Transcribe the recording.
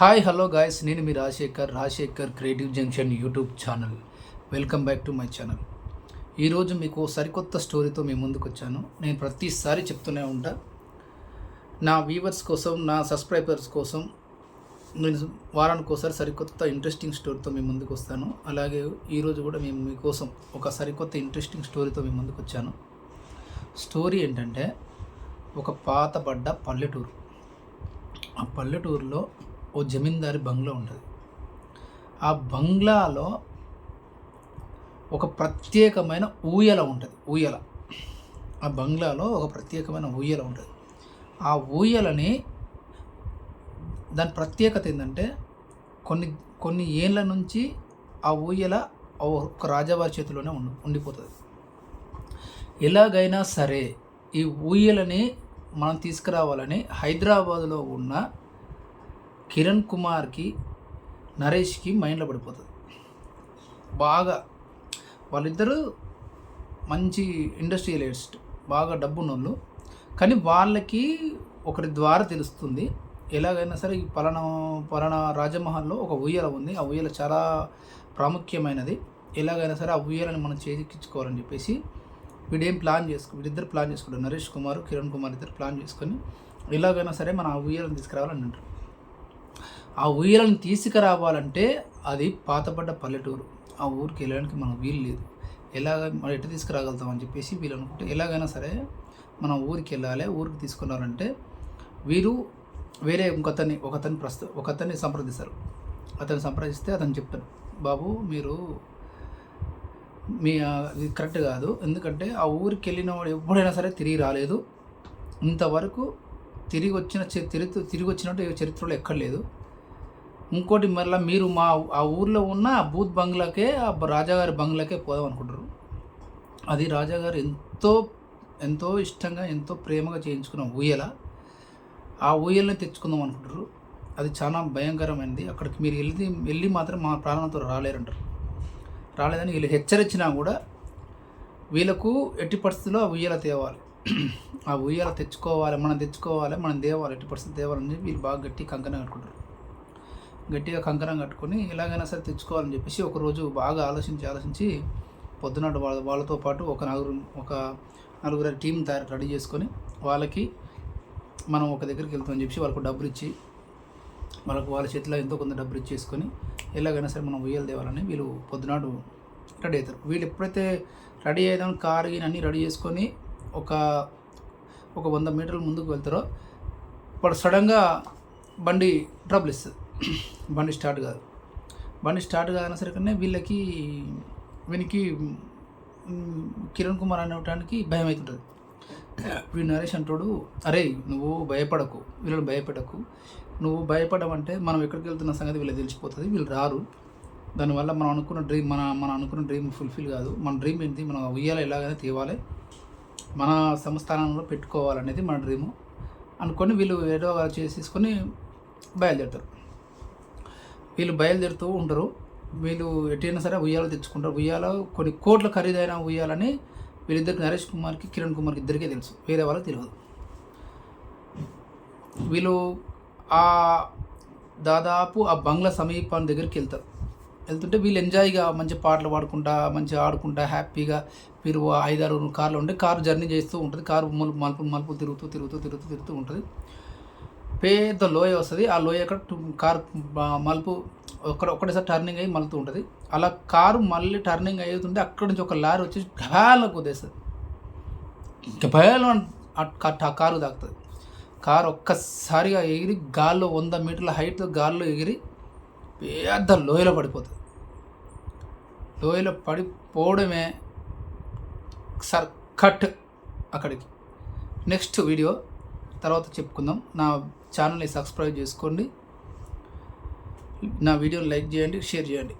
Hi hello guys నేను మీ Rajasekhar Rajasekhar creative junction YouTube channel welcome back to my channel ఈరోజు మీకు సరికొత్త స్టోరీతో మీ ముందుకు వచ్చాను. నేను ప్రతిసారి చెప్తూనే ఉంటా. నా వ్యూవర్స్ కోసం నా సబ్స్క్రైబర్స్ కోసం నేను వారానికి ఒకసారి సరికొత్త ఇంట్రెస్టింగ్ స్టోరీతో మీ ముందుకు వస్తాను. అలాగే ఈరోజు కూడా మేము మీకోసం ఒక సరికొత్త ఇంట్రెస్టింగ్ స్టోరీతో మీ ముందుకు వచ్చాను. స్టోరీ ఏంటంటే ఒక పాతబడ్డ పల్లెటూరు. ఆ పల్లెటూరులో ఓ జమీందారి బంగ్లా ఉంటుంది. ఆ బంగ్లాలో ఒక ప్రత్యేకమైన ఊయల ఉంటుంది ఊయల. ఆ బంగ్లాలో ఒక ప్రత్యేకమైన ఊయల ఉంటుంది. ఆ ఊయలని దాని ప్రత్యేకత ఏంటంటే కొన్ని కొన్ని ఏళ్ళ నుంచి ఆ ఊయల ఒక రాజావారి చేతిలోనే ఉండి ఉండిపోతుంది. ఎలాగైనా సరే ఈ ఊయలని మనం తీసుకురావాలని హైదరాబాద్లో ఉన్న కిరణ్ కుమార్కి నరేష్కి మైండ్లో పడిపోతుంది. బాగా వాళ్ళిద్దరూ మంచి ఇండస్ట్రియలిస్ట్ బాగా డబ్బున్నోళ్ళు. కానీ వాళ్ళకి ఒకరి ద్వారా తెలుస్తుంది. ఎలాగైనా సరే ఈ పలానా పలానా రాజమహల్లో ఒక ఉయ్యల ఉంది. ఆ ఉయ్యల చాలా ప్రాముఖ్యమైనది. ఎలాగైనా సరే ఆ ఉయ్యాలని మనం చేజిక్కించుకోవాలని చెప్పేసి వీడేం ప్లాన్ చేసుకు వీడిద్దరు ప్లాన్ చేసుకుంటారు. నరేష్ కుమార్ కిరణ్ కుమార్ ఇద్దరు ప్లాన్ చేసుకొని ఎలాగైనా సరే మనం ఆ ఉయ్యాలను తీసుకురావాలని అంటారు. ఆ ఉయ్యాలను తీసుకురావాలంటే అది పాతపడ్డ పల్లెటూరు. ఆ ఊరికి వెళ్ళడానికి మనం వీలు లేదు. ఎలాగ మనం ఎటు తీసుకురాగలుగుతాం అని చెప్పేసి వీళ్ళు అనుకుంటే ఎలాగైనా సరే మనం ఊరికి వెళ్ళాలి. ఊరికి తీసుకున్నారంటే వీరు వేరే ఇంకొతని ఒకతని ప్రస్తు ఒకతన్ని సంప్రదిస్తారు. అతన్ని సంప్రదిస్తే అతను చెప్తాడు బాబు మీరు మీ ఇది కరెక్ట్ కాదు. ఎందుకంటే ఆ ఊరికి వెళ్ళిన వాడు ఎప్పుడైనా సరే తిరిగి రాలేదు. ఇంతవరకు తిరిగి వచ్చిన తిరిగి తిరిగి వచ్చినట్టు చరిత్రలో ఎక్కడ లేదు ఇంకోటి మళ్ళీ మీరు మా ఆ ఊర్లో ఉన్న ఆ బూత్ బంగ్లాకే ఆ రాజాగారి బంగ్లాకే పోదాం అనుకుంటారు అది రాజాగారు ఎంతో ఎంతో ఇష్టంగా ఎంతో ప్రేమగా చేయించుకున్న ఊయల. ఆ ఊయల్ని తెచ్చుకుందాం అనుకుంటారు అది చాలా భయంకరమైనది అక్కడికి మీరు వెళ్ళి వెళ్ళి మాత్రం మా ప్రాణంతో రాలేరంటారు. రాలేదని వీళ్ళు హెచ్చరించినా కూడా వీళ్ళకు ఎట్టి పరిస్థితుల్లో ఆ ఉయ్యాల తేవాలి. ఆ ఉయ్యాల తెచ్చుకోవాలి మనం తెచ్చుకోవాలి మనం దేవాలి ఎట్టి పరిస్థితి తేవాలని వీళ్ళు బాగా గట్టి కంకణం కట్టుకుంటారు గట్టిగా కంకణం కట్టుకొని ఎలాగైనా సరే తెచ్చుకోవాలని చెప్పేసి ఒకరోజు బాగా ఆలోచించి ఆలోచించి పొద్దునాడు వాళ్ళ వాళ్ళతో పాటు ఒక నలుగురు ఒక నలుగురు టీం తయారు రెడీ చేసుకొని వాళ్ళకి మనం ఒక దగ్గరికి వెళ్తామని చెప్పి వాళ్ళకు డబ్బులు ఇచ్చి వాళ్ళకు వాళ్ళ చేతిలో ఎంతో కొంత డబ్బులు ఇచ్చేసుకొని ఎలాగైనా సరే మనం ఉయ్యాలు తేవాలని వీళ్ళు పొద్దునాడు రెడీ అవుతారు. వీళ్ళు ఎప్పుడైతే రెడీ అయ్యాం కారు అన్నీ రెడీ చేసుకొని ఒక ఒక వంద మీటర్ల ముందుకు వెళ్తారో వాడు సడన్గా బండి ట్రబుల్ ఇస్తుంది. బండి స్టార్ట్ కాదు. బండి స్టార్ట్ కాదన్న సరికనే వీళ్ళకి వీనికి కిరణ్ కుమార్ అనేటానికి భయం అవుతుంటుంది. వీడు నరేష్ అంటాడు అరే నువ్వు భయపడకు వీళ్ళని భయపడకు నువ్వు భయపడమంటే మనం ఎక్కడికి వెళ్తున్న సంగతి వీళ్ళకి తెలిసిపోతుంది వీళ్ళు రారు. దానివల్ల మనం అనుకున్న డ్రీమ్ మన మనం అనుకున్న డ్రీమ్ ఫుల్ఫిల్ కాదు. మన డ్రీమ్ ఏంటి? మనం ఉయ్యాలి ఎలాగైనా తేవాలి. మన సంస్థానంలో పెట్టుకోవాలనేది మన డ్రీము. అనుకొని వీళ్ళు ఏదో చేసేసుకొని బయలుదేరుతారు. వీళ్ళు బయలుదేరుతూ ఉంటారు వీళ్ళు ఎట్టైనా సరే ఉయ్యాలు తెచ్చుకుంటారు. ఉయ్యాల కొన్ని కోట్ల ఖరీదైన ఉయ్యాలని వీళ్ళిద్దరికి నరేష్ కుమార్కి కిరణ్ కుమార్కి ఇద్దరికే తెలుసు. వేరే వాళ్ళకి తెలియదు. వీళ్ళు ఆ దాదాపు ఆ బంగ్లా సమీపం దగ్గరికి వెళ్తారు. వెళ్తుంటే వీళ్ళు ఎంజాయ్గా మంచి పాటలు పాడుకుంటా మంచిగా ఆడుకుంటా హ్యాపీగా మీరు ఐదారు కార్లు ఉంటే కారు జర్నీ చేస్తూ ఉంటుంది. కారు మలుపు మలుపు మలుపు తిరుగుతూ తిరుగుతూ తిరుగుతూ తిరుగుతూ ఉంటుంది. పెద్ద లోయ వస్తుంది. ఆ లోయ అక్కడ కారు మలుపు ఒక్కడ ఒక్కటేసారి టర్నింగ్ అయ్యి మలుతూ ఉంటుంది. అలా కారు మళ్ళీ టర్నింగ్ అవుతుంటే అక్కడి నుంచి ఒక లారీ వచ్చి గబాల కుదేస్తుంది గబాల ఆ కారు తాకుతుంది. కారు ఒక్కసారిగా ఎగిరి గాల్లో వంద మీటర్ల హైట్ గాల్లో ఎగిరి పెద్ద లోయలో పడిపోతుంది. లోయలో పడిపోవడమే సర్ కట్ అక్కడికి. నెక్స్ట్ వీడియో తర్వాత చెప్పుకుందాం. నా ఛానల్ని సబ్స్క్రైబ్ చేసుకోండి. నా వీడియోని లైక్ చేయండి షేర్ చేయండి.